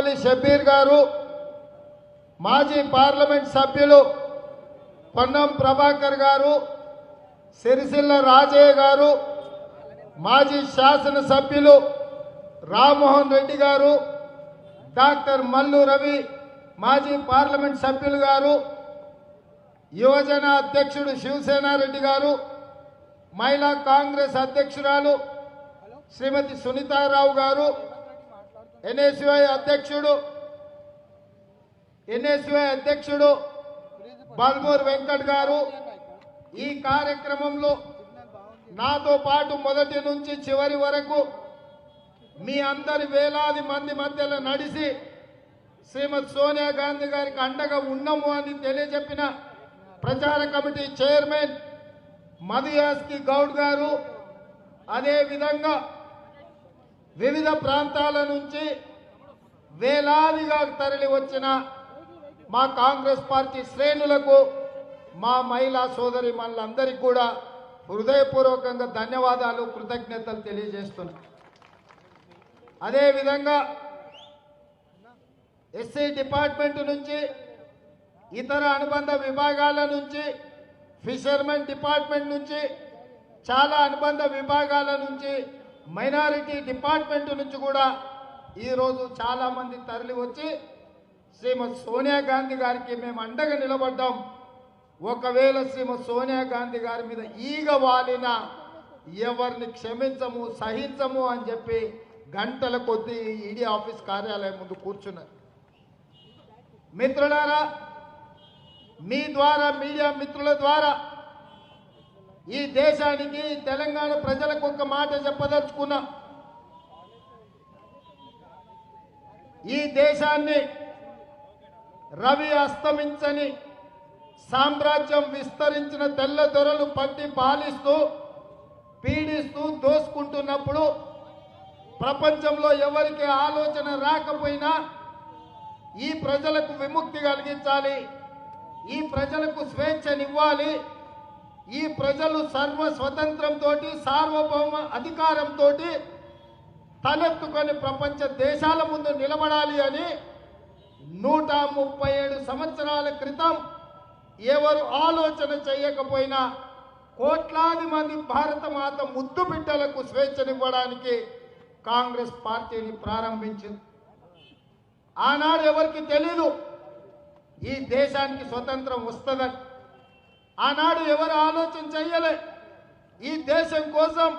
అలీ షబీర్ గారు మాజీ పార్లమెంట్ సభ్యులు పొన్నం ప్రభాకర్ గారు సిరిసిల్ల రాజయ్య గారు మాజీ శాసనసభ్యులు రామ్మోహన్ రెడ్డి గారు డాక్టర్ మల్లు రవి మాజీ పార్లమెంట్ సభ్యులు గారు యువజన అధ్యక్షుడు శివసేనారెడ్డి గారు మహిళా కాంగ్రెస్ అధ్యక్షురాలు శ్రీమతి సునీతారావు గారు ఎన్ఎస్యుఐ అధ్యక్షుడు ఎన్ఎస్యుఐ అధ్యక్షుడు బల్మూర్ వెంకట్ గారు ఈ కార్యక్రమంలో నాతో పాటు మొదటి నుంచి చివరి వరకు మీ అందరి వేలాది మంది మధ్యలో నడిచి శ్రీమతి సోనియా గాంధీ గారికి అండగా ఉన్నాము అని తెలియజెప్పిన ప్రచార కమిటీ చైర్మన్ మధుయాస్కి గౌడ్ గారు. అదేవిధంగా వివిధ ప్రాంతాల నుంచి వేలాదిగా తరలి వచ్చిన మా కాంగ్రెస్ పార్టీ శ్రేణులకు మా మహిళా సోదరి మనందరికీ కూడా హృదయపూర్వకంగా ధన్యవాదాలు కృతజ్ఞతలు తెలియజేస్తున్నా. అదేవిధంగా ఎస్సీ డిపార్ట్మెంట్ నుంచి ఇతర అనుబంధ విభాగాల నుంచి ఫిషర్మెన్ డిపార్ట్మెంట్ నుంచి చాలా అనుబంధ విభాగాల నుంచి మైనారిటీ డిపార్ట్మెంట్ నుంచి కూడా ఈరోజు చాలామంది తరలి వచ్చి శ్రీమతి సోనియా గాంధీ గారికి మేము అండగా నిలబడ్డాం. ఒకవేళ శ్రీమతి సోనియా గాంధీ గారి మీద ఈగ వాలిన ఎవరిని క్షమించము సహించము అని చెప్పి గంటల కొద్దీ ఈడీ ఆఫీస్ కార్యాలయం ముందు కూర్చున్నారు. మిత్రులారా మీ ద్వారా మీడియా మిత్రుల ద్వారా ఈ దేశానికి తెలంగాణ ప్రజలకు ఒక మాట చెప్పదలుచుకున్నా. ఈ దేశాన్ని రవి అస్తమించని సామ్రాజ్యం విస్తరించిన తెల్ల దొరలు పట్టి పాలిస్తూ పీడిస్తూ దోసుకుంటున్నప్పుడు ప్రపంచంలో ఎవరికి ఆలోచన రాకపోయినా ఈ ప్రజలకు విముక్తి కలిగించాలి. ఈ ప్రజలకు స్వేచ్ఛనివ్వాలి. ఈ ప్రజలు సర్వ స్వతంత్రంతో సార్వభౌమ అధికారంతో తలెత్తుకొని ప్రపంచ దేశాల ముందు నిలబడాలి అని నూట ముప్పై ఏడు సంవత్సరాల క్రితం ఎవరు ఆలోచన చేయకపోయినా కోట్లాది మంది భారత మాత ముద్దు బిడ్డలకు స్వేచ్ఛనివ్వడానికి కాంగ్రెస్ పార్టీని ప్రారంభించింది. ఆనాడు ఎవరికి తెలీదు ఈ దేశానికి స్వతంత్రం వస్తుందని. ఆనాడు ఎవరు ఆలోచన చెయ్యలే. ఈ దేశం కోసం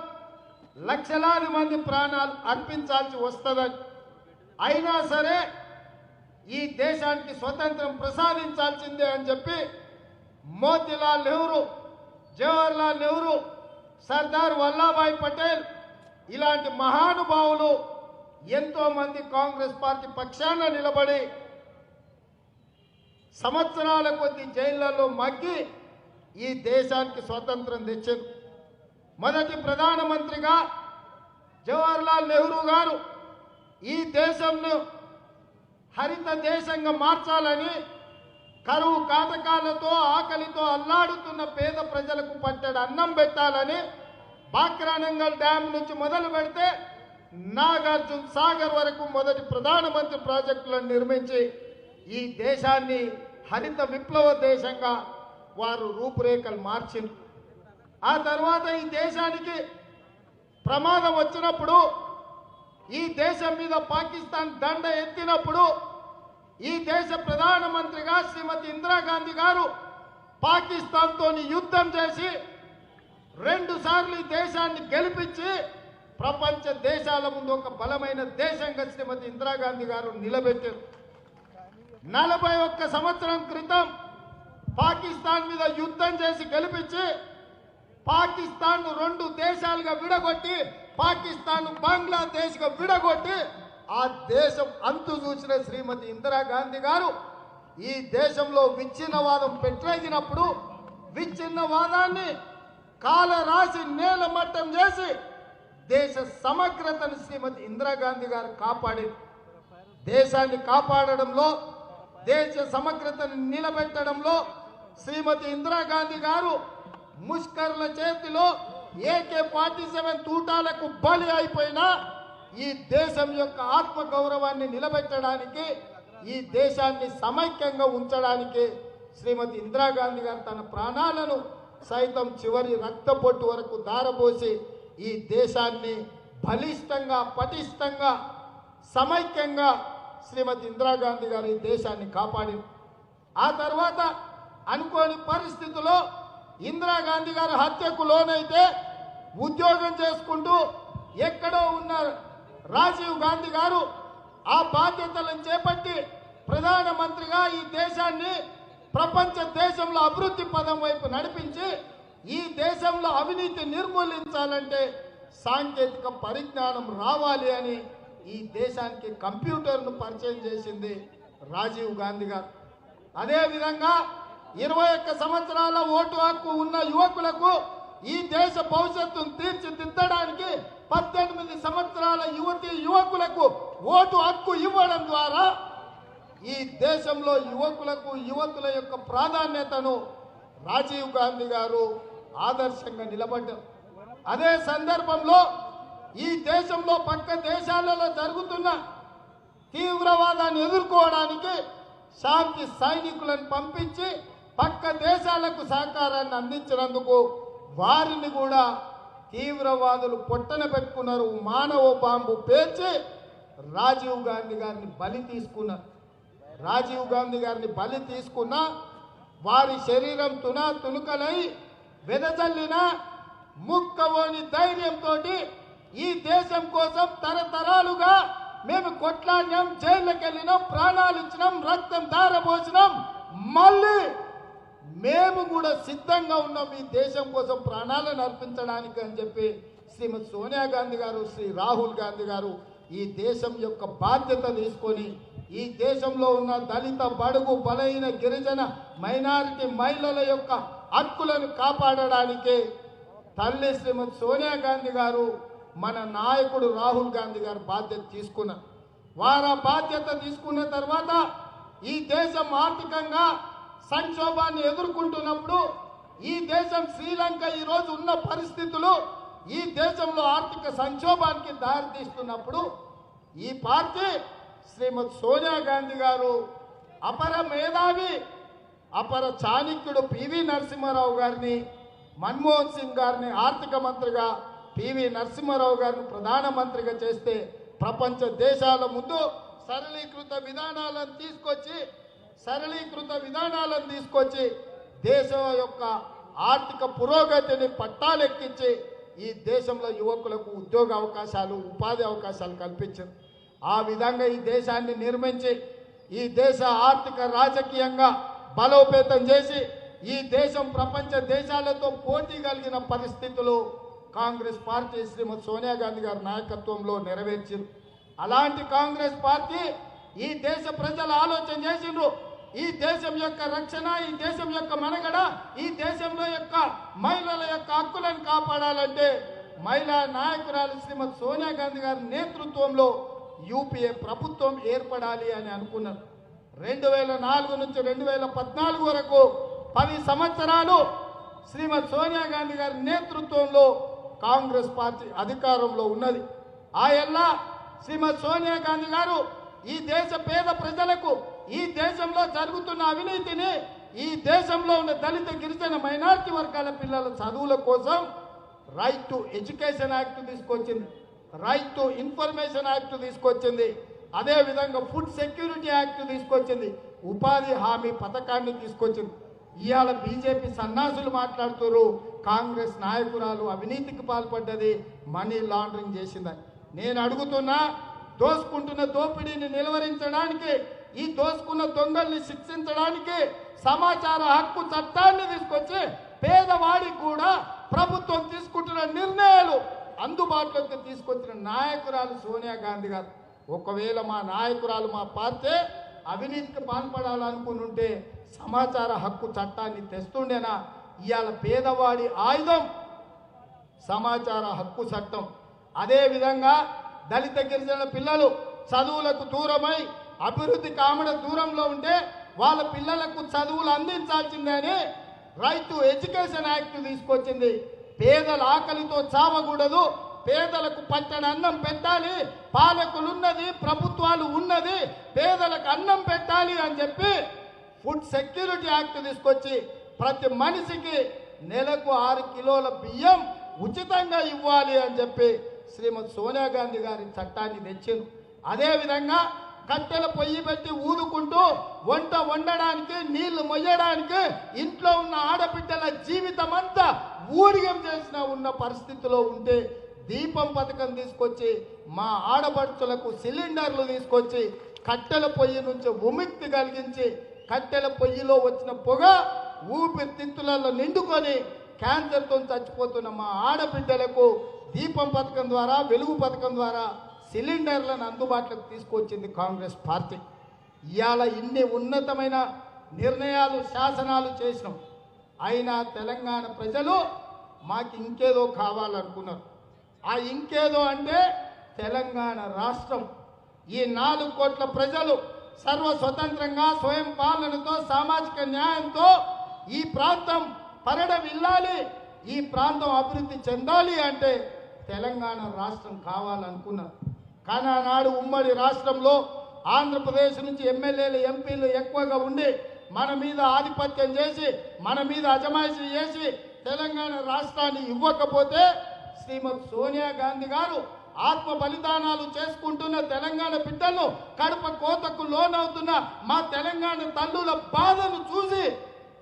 లక్షలాది మంది ప్రాణాలు అర్పించాల్సి వస్తుందని. అయినా సరే ఈ దేశానికి స్వతంత్రం ప్రసాదించాల్సిందే అని చెప్పి మోతీలాల్ నెహ్రూ జవహర్లాల్ నెహ్రూ సర్దార్ వల్లభాయ్ పటేల్ ఇలాంటి మహానుభావులు ఎంతోమంది కాంగ్రెస్ పార్టీ పక్షాన నిలబడి సంవత్సరాల కొద్ది జైళ్ళలో మగ్గి ఈ దేశానికి స్వతంత్రం తెచ్చారు. మొదటి ప్రధానమంత్రిగా జవహర్లాల్ నెహ్రూ గారు ఈ దేశంను హరిత దేశంగా మార్చాలని కరువు కాటకాలతో ఆకలితో అల్లాడుతున్న పేద ప్రజలకు పట్టడి అన్నం పెట్టాలని బాక్రానంగల్ డ్యామ్ నుంచి మొదలు పెడితే నాగార్జున సాగర్ వరకు మొదటి ప్రధానమంత్రి ప్రాజెక్టులను నిర్మించి ఈ దేశాన్ని హరిత విప్లవ దేశంగా వారు రూపురేఖలు మార్చింది ఆ తర్వాత ఈ దేశానికి ప్రమాదం వచ్చినప్పుడు ఈ దేశం మీద పాకిస్తాన్ దండ ఎత్తినప్పుడు ఈ దేశ ప్రధానమంత్రిగా శ్రీమతి ఇందిరాగాంధీ గారు పాకిస్తాన్తో యుద్ధం చేసి రెండు సార్లు ఈ దేశాన్ని గెలిపించి ప్రపంచ దేశాల ముందు ఒక బలమైన దేశంగా శ్రీమతి ఇందిరాగాంధీ గారు నిలబెట్టారు. నలభై ఒక్క సంవత్సరం క్రితం పాకిస్తాన్ మీద యుద్ధం చేసి గెలిపించి పాకిస్తాన్ రెండు దేశాలుగా విడగొట్టి పాకిస్తాన్ బంగ్లాదేశ్గా విడగొట్టి ఆ దేశం అంతు చూసిన శ్రీమతి ఇందిరాగాంధీ గారు ఈ దేశంలో విచ్ఛిన్నవాదం పెట్టేగినప్పుడు విచ్ఛిన్నవాదాన్ని కాల రాసి నేల మట్టం చేసి దేశ సమగ్రతను శ్రీమతి ఇందిరాగాంధీ గారు కాపాడింది దేశాన్ని కాపాడడంలో దేశ సమగ్రతను నిలబెట్టడంలో శ్రీమతి ఇందిరాగాంధీ గారు ముష్కర్ల చేతిలో ఏకే ఫార్టీ సెవెన్ తూటాలకు బలి అయిపోయినా ఈ దేశం యొక్క ఆత్మగౌరవాన్ని నిలబెట్టడానికి ఈ దేశాన్ని సమైక్యంగా ఉంచడానికి శ్రీమతి ఇందిరాగాంధీ గారు తన ప్రాణాలను సైతం చివరి రక్తపొట్టు వరకు దారబోసి ఈ దేశాన్ని బలిష్టంగా పటిష్టంగా సమైక్యంగా శ్రీమతి ఇందిరాగాంధీ గారు ఈ దేశాన్ని కాపాడి ఆ తర్వాత అనుకోని పరిస్థితుల్లో ఇందిరాగాంధీ గారు హత్యకు లోనైతే ఉద్యోగం చేసుకుంటూ ఎక్కడో ఉన్న రాజీవ్ గాంధీ గారు ఆ బాధ్యతలను చేపట్టి ప్రధానమంత్రిగా ఈ దేశాన్ని ప్రపంచ దేశంలో అభివృద్ధి పదం వైపు నడిపించి ఈ దేశంలో అవినీతి నిర్మూలించాలంటే సాంకేతిక పరిజ్ఞానం రావాలి అని ఈ దేశానికి కంప్యూటర్ను పరిచయం చేసింది రాజీవ్ గాంధీ గారు. అదేవిధంగా ఇరవై ఒక్క సంవత్సరాల ఓటు హక్కు ఉన్న యువకులకు ఈ దేశ భవిష్యత్తును తీర్చిదిద్దడానికి పద్దెనిమిది సంవత్సరాల యువతి యువకులకు ఓటు హక్కు ఇవ్వడం ద్వారా ఈ దేశంలో యువకులకు యువతుల యొక్క ప్రాధాన్యతను రాజీవ్ గాంధీ గారు ఆదర్శంగా నిలబడ్డారు. అదే సందర్భంలో ఈ దేశంలో పక్క దేశాలలో జరుగుతున్న తీవ్రవాదాన్ని ఎదుర్కోవడానికి శాంతి సైనికులను పంపించి పక్క దేశాలకు సహకారాన్ని అందించినందుకు వారిని కూడా తీవ్రవాదులు పొట్టన పెట్టుకున్నారు. మానవ బాంబు పేర్చి రాజీవ్ గాంధీ గారిని బలి తీసుకున్నారు రాజీవ్ గాంధీ గారిని బలి తీసుకున్న వారి శరీరం తునా తునుకలై వెదజల్లిన ముక్కవోని ధైర్యంతో ఈ దేశం కోసం తరతరాలుగా మేము కొట్లాడినాం జైళ్ళకి వెళ్ళినాం ప్రాణాలు ఇచ్చినాం రక్తం దారపోసినాం మళ్ళీ మేము కూడా సిద్ధంగా ఉన్నాం ఈ దేశం కోసం ప్రాణాలను అర్పించడానికి అని చెప్పి శ్రీమతి సోనియా గాంధీ గారు శ్రీ రాహుల్ గాంధీ గారు ఈ దేశం యొక్క బాధ్యత తీసుకొని ఈ దేశంలో ఉన్న దళిత బడుగు బలైన గిరిజన మైనారిటీ మహిళల యొక్క హక్కులను కాపాడడానికి తల్లి శ్రీమతి సోనియా గాంధీ గారు మన నాయకుడు రాహుల్ గాంధీ గారు బాధ్యత తీసుకున్నారు. వారు బాధ్యత తీసుకున్న తర్వాత ఈ దేశం ఆర్థికంగా సంక్షోభాన్ని ఎదుర్కొంటున్నప్పుడు ఈ దేశం శ్రీలంక ఈరోజు ఉన్న పరిస్థితులు ఈ దేశంలో ఆర్థిక సంక్షోభానికి దారితీస్తున్నప్పుడు ఈ పార్టీ శ్రీమతి సోనియా గాంధీ గారు అపర మేధావి అపర చాణిక్యుడు పివి నరసింహారావు గారిని మన్మోహన్ సింగ్ గారిని ఆర్థిక మంత్రిగా పివి నరసింహారావు గారిని ప్రధానమంత్రిగా చేస్తే ప్రపంచ దేశాల ముందు సరళీకృత విధానాలను తీసుకొచ్చి సరళీకృత విధానాలను తీసుకొచ్చి దేశం యొక్క ఆర్థిక పురోగతిని పట్టాలెక్కించి ఈ దేశంలో యువకులకు ఉద్యోగ అవకాశాలు ఉపాధి అవకాశాలు కల్పించారు. ఆ విధంగా ఈ దేశాన్ని నిర్మించి ఈ దేశ ఆర్థిక రాజకీయంగా బలోపేతం చేసి ఈ దేశం ప్రపంచ దేశాలతో పోటీ కలిగిన పరిస్థితులు కాంగ్రెస్ పార్టీ శ్రీమతి సోనియా గాంధీ గారి నాయకత్వంలో నెరవేర్చిరు. అలాంటి కాంగ్రెస్ పార్టీ ఈ దేశ ప్రజలు ఆలోచన చేసిండ్రు. ఈ దేశం యొక్క రక్షణ ఈ దేశం యొక్క మనగడ ఈ దేశంలో యొక్క మహిళల యొక్క హక్కులను కాపాడాలంటే మహిళా నాయకురాలు శ్రీమతి సోనియా గాంధీ గారి నేతృత్వంలో యూపీఏ ప్రభుత్వం ఏర్పడాలి అని అనుకున్నారు. రెండు వేల నాలుగు నుంచి రెండు వేల పద్నాలుగు వరకు పది సంవత్సరాలు శ్రీమతి సోనియా గాంధీ గారి నేతృత్వంలో కాంగ్రెస్ పార్టీ అధికారంలో ఉన్నది. ఆ ఎల్లా శ్రీమతి సోనియా గాంధీ గారు ఈ దేశ పేద ప్రజలకు ఈ దేశంలో జరుగుతున్న అవినీతిని ఈ దేశంలో ఉన్న దళిత గిరిజన మైనారిటీ వర్గాల పిల్లల చదువుల కోసం రైట్ టు ఎడ్యుకేషన్ యాక్ట్ తీసుకొచ్చింది. రైట్ టు ఇన్ఫర్మేషన్ యాక్ట్ తీసుకొచ్చింది. అదేవిధంగా ఫుడ్ సెక్యూరిటీ యాక్ట్ తీసుకొచ్చింది. ఉపాధి హామీ పథకాన్ని తీసుకొచ్చింది. ఇవాళ బీజేపీ సన్నాసులు మాట్లాడుతున్నారు కాంగ్రెస్ నాయకురాలు అవినీతికి పాల్పడ్డది. మనీ లాండరింగ్ చేసిందని. నేను అడుగుతున్నా దోసుకుంటున్న దోపిడీని నిలువరించడానికి ఈ దోసుకున్న దొంగల్ని శిక్షించడానికి సమాచార హక్కు చట్టాన్ని తీసుకొచ్చి పేదవాడికి కూడా ప్రభుత్వం తీసుకుంటున్న నిర్ణయాలు అందుబాటులోకి తీసుకొచ్చిన నాయకురాలు సోనియా గాంధీ గారు. ఒకవేళ మా నాయకురాలు మా పార్టీ అవినీతికి పాల్పడాలనుకుని ఉంటే సమాచార హక్కు చట్టాన్ని తెస్తుండేనా? ఇవాళ పేదవాడి ఆయుధం సమాచార హక్కు చట్టం. అదేవిధంగా దళిత గిరిజన పిల్లలు చదువులకు దూరమై అభివృద్ధి కామడ దూరంలో ఉంటే వాళ్ళ పిల్లలకు చదువులు అందించాల్సిందే అని రైతు ఎడ్యుకేషన్ యాక్ట్ తీసుకొచ్చింది. పేదల ఆకలితో చావకూడదు. పేదలకు పట్టణ అన్నం పెట్టాలి. పాలకులున్నది ప్రభుత్వాలు ఉన్నది. పేదలకు అన్నం పెట్టాలి అని చెప్పి ఫుడ్ సెక్యూరిటీ యాక్ట్ తీసుకొచ్చి ప్రతి మనిషికి నెలకు ఆరు కిలోల బియ్యం ఉచితంగా ఇవ్వాలి అని చెప్పి శ్రీమతి సోనియా గాంధీ గారి చట్టాన్ని తెచ్చింది. అదేవిధంగా కట్టెల పొయ్యి పెట్టి ఊదుకుంటూ వంట వండడానికి నీళ్ళు మొయ్యడానికి ఇంట్లో ఉన్న ఆడబిడ్డల జీవితం అంతా ఊడిగం చేసిన ఉన్న పరిస్థితిలో ఉంటే దీపం పథకం తీసుకొచ్చి మా ఆడపడుచులకు సిలిండర్లు తీసుకొచ్చి కట్టెల పొయ్యి నుంచి ఉమిక్తి కలిగించి కట్టెల పొయ్యిలో వచ్చిన పొగ ఊపిరితిత్తులలో నిండుకొని క్యాన్సర్తో చచ్చిపోతున్న మా ఆడబిడ్డలకు దీపం పథకం ద్వారా వెలుగు పథకం ద్వారా సిలిండర్లను అందుబాటులోకి తీసుకొచ్చింది కాంగ్రెస్ పార్టీ. ఇవాళ ఇన్ని ఉన్నతమైన నిర్ణయాలు శాసనాలు చేసినాం. అయినా తెలంగాణ ప్రజలు మాకు ఇంకేదో కావాలనుకున్నారు. ఆ ఇంకేదో అంటే తెలంగాణ రాష్ట్రం. ఈ నాలుగు కోట్ల ప్రజలు సర్వ స్వతంత్రంగా స్వయం పాలనతో సామాజిక న్యాయంతో ఈ ప్రాంతం పరిడవిల్లాలి ఈ ప్రాంతం అభివృద్ధి చెందాలి అంటే తెలంగాణ రాష్ట్రం కావాలనుకున్నారు. కానీ ఆనాడు ఉమ్మడి రాష్ట్రంలో ఆంధ్రప్రదేశ్ నుంచి ఎమ్మెల్యేలు ఎంపీలు ఎక్కువగా ఉండి మన మీద ఆధిపత్యం చేసి మన మీద అజమాయిషీ చేసి తెలంగాణ రాష్ట్రాన్ని ఇవ్వకపోతే శ్రీమతి సోనియా గాంధీ గారు ఆత్మ బలిదానాలు చేసుకుంటున్న తెలంగాణ బిడ్డలు కడప కోతకు లోనవుతున్న మా తెలంగాణ తల్లుల బాధను చూసి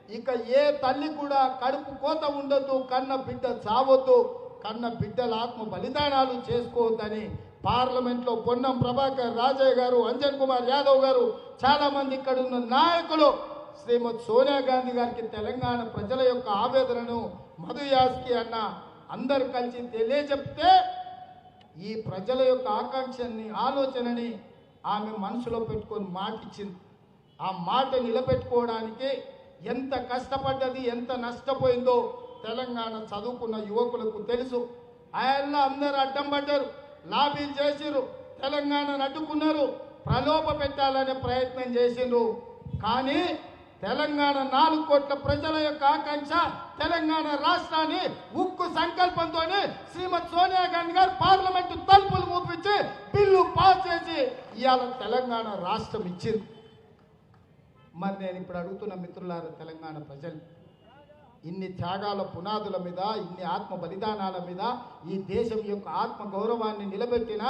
ఇక ఏ తల్లి కూడా కడుపు కోత ఉండొద్దు కన్న బిడ్డ చావొద్దు కన్న బిడ్డల ఆత్మ బలిదానాలు చేసుకోవద్దని పార్లమెంట్లో పొన్నం ప్రభాకర్ రాజయ్య గారు అంజన్ కుమార్ యాదవ్ గారు చాలామంది ఇక్కడ ఉన్న నాయకులు. శ్రీమతి సోనియా గాంధీ గారికి తెలంగాణ ప్రజల యొక్క ఆవేదనను మధు యాస్కి అన్న అందరు కలిసి తెలియజెప్తే ఈ ప్రజల యొక్క ఆకాంక్షని ఆలోచనని ఆమె మనసులో పెట్టుకొని మాట ఇచ్చింది ఆ మాట నిలబెట్టుకోవడానికి ఎంత కష్టపడ్డది ఎంత నష్టపోయిందో తెలంగాణ చదువుకున్న యువకులకు తెలుసు. ఆయన అందరు అడ్డం పడ్డారు. లాబీలు చేసిరు తెలంగాణను అడ్డుకున్నారు ప్రలోభ పెట్టాలనే ప్రయత్నం చేసిండ్రు కానీ తెలంగాణ నాలుగు కోట్ల ప్రజల యొక్క ఆకాంక్ష తెలంగాణ రాష్ట్రాన్ని ఉక్కు సంకల్పంతో శ్రీమతి సోనియా గాంధీ గారు పార్లమెంటు తలుపులు మూపించి బిల్లు పాస్ చేసి ఇవాళ తెలంగాణ రాష్ట్రం ఇచ్చింది. మరి నేను ఇప్పుడు అడుగుతున్న మిత్రులారా తెలంగాణ ప్రజలు ఇన్ని త్యాగాల పునాదుల మీద ఇన్ని ఆత్మ బలిదానాల మీద ఈ దేశం యొక్క ఆత్మ గౌరవాన్ని నిలబెట్టిన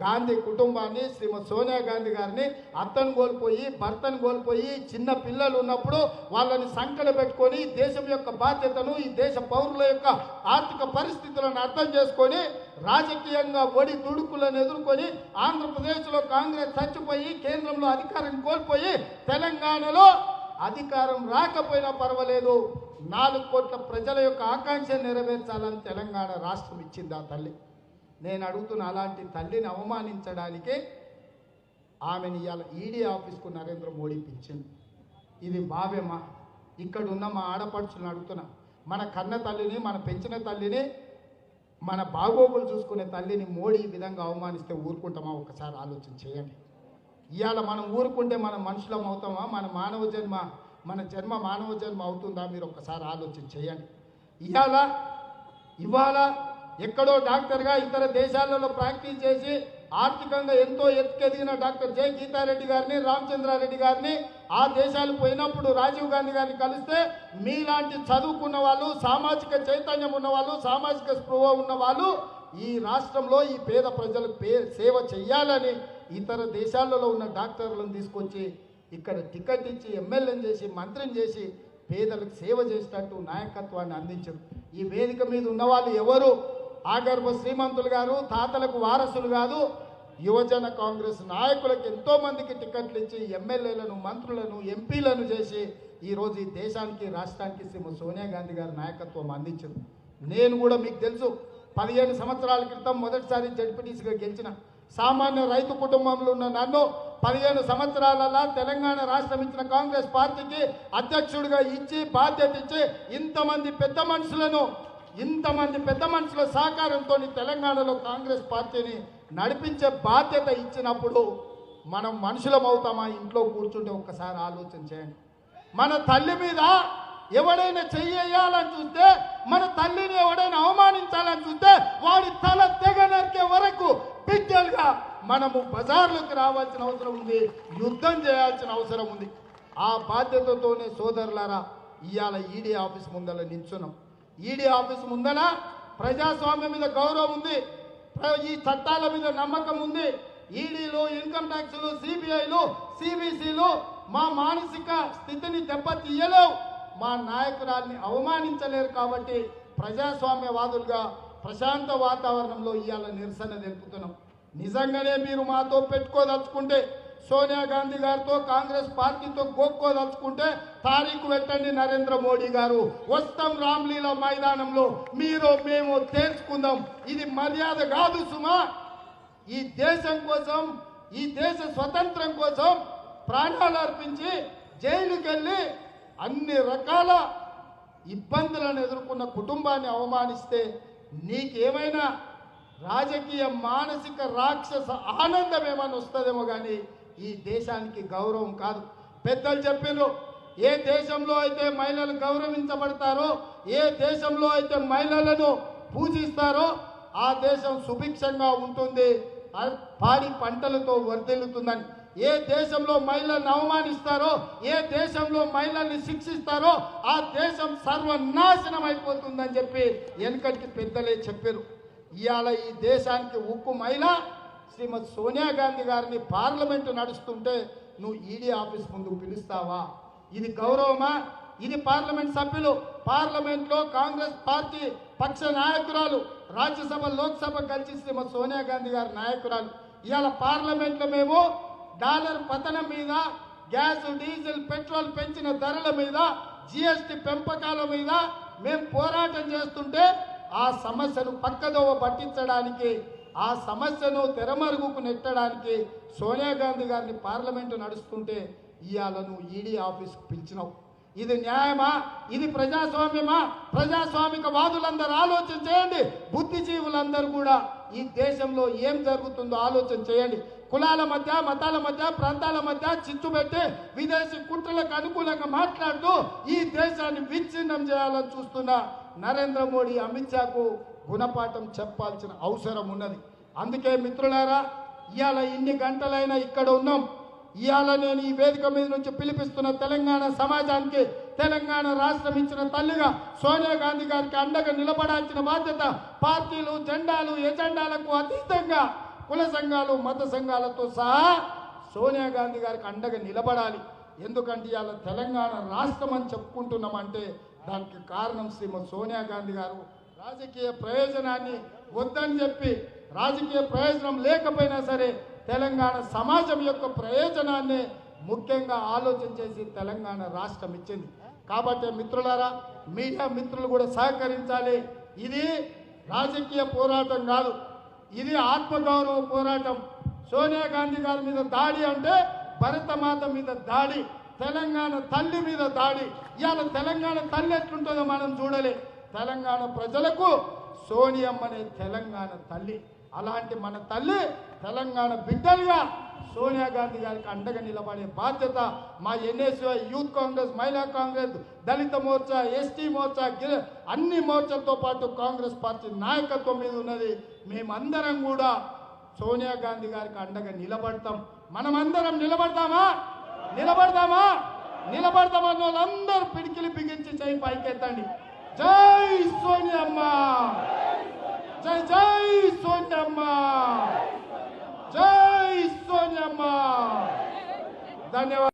గాంధీ కుటుంబాన్ని శ్రీమతి సోనియా గాంధీ గారిని అత్తను కోల్పోయి భర్తను కోల్పోయి చిన్న పిల్లలు ఉన్నప్పుడు వాళ్ళని సంకట పెట్టుకొని దేశం యొక్క బాధ్యతను ఈ దేశ పౌరుల యొక్క ఆర్థిక పరిస్థితులను అర్థం చేసుకొని రాజకీయంగా ఒడి దుడుకులను ఎదుర్కొని ఆంధ్రప్రదేశ్లో కాంగ్రెస్ చచ్చిపోయి కేంద్రంలో అధికారం కోల్పోయి తెలంగాణలో అధికారం రాకపోయినా పర్వాలేదు. నాలుగు కోట్ల ప్రజల యొక్క ఆకాంక్ష నెరవేర్చాలని తెలంగాణ రాష్ట్రం ఇచ్చింది ఆ తల్లి. నేను అడుగుతున్న అలాంటి తల్లిని అవమానించడానికే ఆమెను ఇవాళ ఈడీ ఆఫీస్కు నరేంద్ర మోడీ పిలిచింది. ఇది భావ్యమా ఇక్కడ ఉన్న మా ఆడపడుచులను అడుగుతున్నా. మన కన్న తల్లిని మన పెంచిన తల్లిని మన బాగోగులు చూసుకునే తల్లిని మోడీ ఈ విధంగా అవమానిస్తే ఊరుకుంటామా? ఒకసారి ఆలోచన చేయండి. ఇవాళ మనం ఊరుకుంటే మనం మనుషులం అవుతామా? మన మానవ జన్మ మన జన్మ మానవ జన్మ అవుతుందా? మీరు ఒక్కసారి ఆలోచన చేయండి. ఇవాళ ఇవాళ ఎక్కడో డాక్టర్గా ఇతర దేశాలలో ప్రాక్టీస్ చేసి ఆర్థికంగా ఎంతో ఎత్తుకెదిగిన డాక్టర్ జయ గీతారెడ్డి గారిని రామచంద్రారెడ్డి గారిని ఆ దేశాలు పోయినప్పుడు రాజీవ్ గాంధీ గారిని కలిస్తే మీలాంటి చదువుకున్న వాళ్ళు సామాజిక చైతన్యం ఉన్న వాళ్ళు సామాజిక స్పృహ ఉన్న వాళ్ళు ఈ రాష్ట్రంలో ఈ పేద ప్రజలకు పే సేవ చేయాలని ఇతర దేశాలలో ఉన్న డాక్టర్లను తీసుకొచ్చి ఇక్కడ టికెట్ ఇచ్చి ఎమ్మెల్యేని చేసి మంత్రిని చేసి పేదలకు సేవ చేసేటట్టు నాయకత్వాన్ని అందించారు. ఈ వేదిక మీద ఉన్న వాళ్ళు ఎవరు? ఆగర్భ శ్రీమంతులు గారు తాతలకు వారసులు కాదు. యువజన కాంగ్రెస్ నాయకులకు ఎంతో మందికి టికెట్లు ఇచ్చి ఎమ్మెల్యేలను మంత్రులను ఎంపీలను చేసి ఈరోజు ఈ దేశానికి రాష్ట్రానికి శ్రీమ సోనియా గాంధీ గారి నాయకత్వం అందించారు. నేను కూడా మీకు తెలుసు పదిహేను సంవత్సరాల క్రితం మొదటిసారి జడ్పీటీసీగా గెలిచిన సామాన్య రైతు కుటుంబంలో ఉన్న నన్ను పదిహేను సంవత్సరాలలో తెలంగాణ రాష్ట్రం ఇచ్చిన కాంగ్రెస్ పార్టీకి అధ్యక్షుడిగా ఇచ్చి బాధ్యత ఇచ్చి ఇంతమంది పెద్ద మనుషులను ఇంతమంది పెద్ద మనుషుల సహకారంతో తెలంగాణలో కాంగ్రెస్ పార్టీని నడిపించే బాధ్యత ఇచ్చినప్పుడు మనం మనుషులం అవుతామా? ఇంట్లో కూర్చుంటే ఒక్కసారి ఆలోచన చేయండి. మన తల్లి మీద ఎవడైనా చెయ్యాలని చూస్తే మన తల్లిని ఎవడైనా అవమానించాలని చూస్తే వాడి తల తెగ నరికే వరకు బిడ్డలుగా మనము బజార్లోకి రావాల్సిన అవసరం ఉంది యుద్ధం చేయాల్సిన అవసరం ఉంది. ఆ బాధ్యతతోనే సోదరులారా ఇవాళ ఈడీ ఆఫీస్ ముందర నించున్నాం ఈడీ ఆఫీస్ ముందర ప్రజాస్వామ్యం మీద గౌరవం ఉంది ప్ర- ఈ చట్టాల మీద నమ్మకం ఉంది. ఈడీలు ఇన్కమ్ ట్యాక్స్లు సిబిఐలు సిబిసిలు మా మానసిక స్థితిని దెబ్బతీయలేవు. మా నాయకురాల్ని అవమానించలేరు కాబట్టి ప్రజాస్వామ్యవాదులుగా ప్రశాంత వాతావరణంలో ఇవాళ నిరసన తెలుపుతున్నాం. నిజంగానే మీరు మాతో పెట్టుకోదలుచుకుంటే సోనియా గాంధీ గారితో కాంగ్రెస్ పార్టీతో గోక్కోదలుచుకుంటే తారీఖు పెట్టండి నరేంద్ర మోడీ గారు. వస్తాం రామ్లీలా మైదానంలో మీరు మేము తేల్చుకుందాం. ఇది మర్యాద కాదు సుమా. ఈ దేశం కోసం ఈ దేశ స్వతంత్రం కోసం ప్రాణాలు అర్పించి జైలుకి వెళ్ళి అన్ని రకాల ఇబ్బందులను ఎదుర్కొన్న కుటుంబాన్ని అవమానిస్తే నీకేమైనా రాజకీయ మానసిక రాక్షస ఆనందం ఏమైనా వస్తుందేమో కానీ ఈ దేశానికి గౌరవం కాదు. పెద్దలు చెప్పిండ్రు ఏ దేశంలో అయితే మహిళలు గౌరవించబడతారో ఏ దేశంలో అయితే మహిళలను పూజిస్తారో ఆ దేశం సుభిక్షంగా ఉంటుంది. పాడి పంటలతో వర్ధిల్లుతుందని. ఏ దేశంలో మహిళలను అవమానిస్తారో ఏ దేశంలో మహిళల్ని శిక్షిస్తారో ఆ దేశం సర్వనాశనం అయిపోతుందని చెప్పి వెనకటికి పెద్దలే చెప్పారు ఇవాళ ఈ దేశానికి ఉక్కు మహిళ శ్రీమతి సోనియా గాంధీ గారిని పార్లమెంటు నడుస్తుంటే నువ్వు ఈడీ ఆఫీస్ ముందు పిలుస్తావా? ఇది గౌరవమా? ఇది పార్లమెంట్ సభ్యులు పార్లమెంట్లో కాంగ్రెస్ పార్టీ పక్ష నాయకురాలు రాజ్యసభ లోక్సభ కలిసి శ్రీమతి సోనియా గాంధీ గారి నాయకురాలు. ఇవాళ పార్లమెంట్లో మేము డాలర్ పతనం మీద గ్యాస్ డీజిల్ పెట్రోల్ పెంచిన ధరల మీద జిఎస్టి పెంపకాల మీద మేము పోరాటం చేస్తుంటే ఆ సమస్యను పక్కదోవ పట్టించడానికి ఆ సమస్యను తెరమరుగుకు నెట్టడానికి సోనియా గాంధీ గారిని పార్లమెంటు నడుస్తుంటే ఇవాళ నువ్వు ఈడీ ఆఫీస్కి పిలిచినావు. ఇది న్యాయమా? ఇది ప్రజాస్వామ్యమా? ప్రజాస్వామిక వాదులందరూ ఆలోచన చేయండి. బుద్ధిజీవులందరూ కూడా ఈ దేశంలో ఏం జరుగుతుందో ఆలోచన చేయండి. కులాల మధ్య మతాల మధ్య ప్రాంతాల మధ్య చిచ్చు పెట్టి విదేశీ కుట్రలకు అనుకూలంగా మాట్లాడుతూ ఈ దేశాన్ని విచ్ఛిన్నం చేయాలని చూస్తున్న నరేంద్ర మోడీ అమిత్ షాకు గుణపాఠం చెప్పాల్సిన అవసరం ఉన్నది. అందుకే మిత్రులారా ఇవాళ ఇన్ని గంటలైనా ఇక్కడ ఉన్నాం. ఇవాళ నేను ఈ వేదిక మీద నుంచి పిలిపిస్తున్న తెలంగాణ సమాజానికి తెలంగాణ రాష్ట్రం ఇచ్చిన తల్లిగా సోనియా గాంధీ గారికి అండగా నిలబడాల్సిన బాధ్యత పార్టీలు జెండాలు ఎజెండాలకు అతీతంగా కుల సంఘాలు మత సంఘాలతో సహా సోనియా గాంధీ గారికి అండగా నిలబడాలి. ఎందుకంటే ఇవాళ తెలంగాణ రాష్ట్రం అని చెప్పుకుంటున్నామంటే దానికి కారణం శ్రీమతి సోనియా గాంధీ గారు. రాజకీయ ప్రయోజనాన్ని వద్దని చెప్పి రాజకీయ ప్రయోజనం లేకపోయినా సరే తెలంగాణ సమాజం యొక్క ప్రయోజనాన్ని ముఖ్యంగా ఆలోచన చేసి తెలంగాణ రాష్ట్రం ఇచ్చింది. కాబట్టి మిత్రులారా మీడియా మిత్రులు కూడా సహకరించాలి. ఇది రాజకీయ పోరాటం కాదు. ఇది ఆత్మగౌరవ పోరాటం. సోనియా గాంధీ గారి మీద దాడి అంటే భరతమాత మీద దాడి. తెలంగాణ తల్లి మీద దాడి. ఇవాళ తెలంగాణ తల్లి ఎట్లుంటుందో మనం చూడలే. తెలంగాణ ప్రజలకు సోనియమ్మనే తెలంగాణ తల్లి అలాంటి మన తల్లి తెలంగాణ బిడ్డలుగా సోనియా గాంధీ గారికి అండగా నిలబడే బాధ్యత మా NSI youth Congress Mahila Congress Dalit Morcha ST Morcha గిరి అన్ని మోర్చలతో పాటు కాంగ్రెస్ పార్టీ నాయకత్వం మీద ఉన్నది. మేమందరం కూడా సోనియా గాంధీ గారికి అండగా నిలబడతాం. మనమందరం నిలబడతామా? నిలబడదామా? నిలబడదామన్న వాళ్ళందరూ పిడికిలి బిగించి చేయి పైకెత్తండి. జై సోనియమ్మ! జై జై సోనియమ్మ! జై సోనియమ్మ! ధన్యవాదాలు.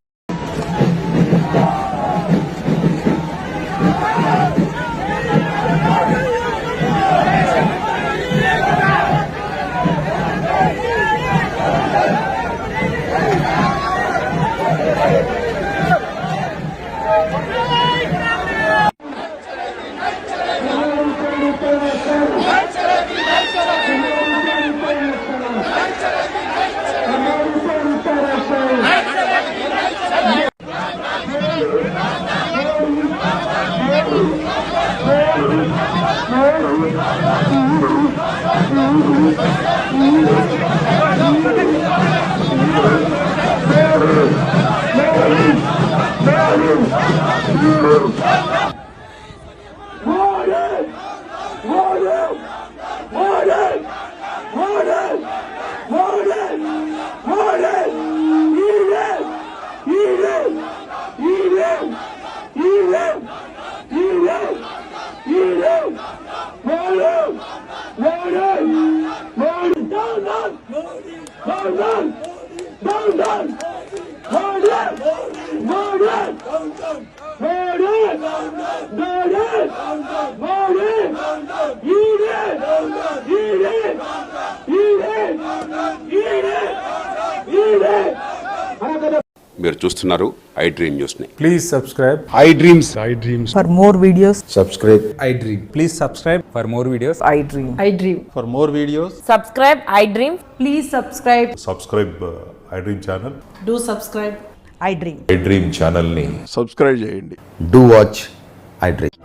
మీరు చూస్తున్నారు ఐ డ్రీమ్ న్యూస్ని. Please subscribe iDreams. IDreams. For more videos subscribe iDream please subscribe for more videos iDream iDream for more videos subscribe iDream please subscribe subscribe iDream channel do subscribe iDream iDream ఛానల్ని subscribe చేయండి. Do watch iDream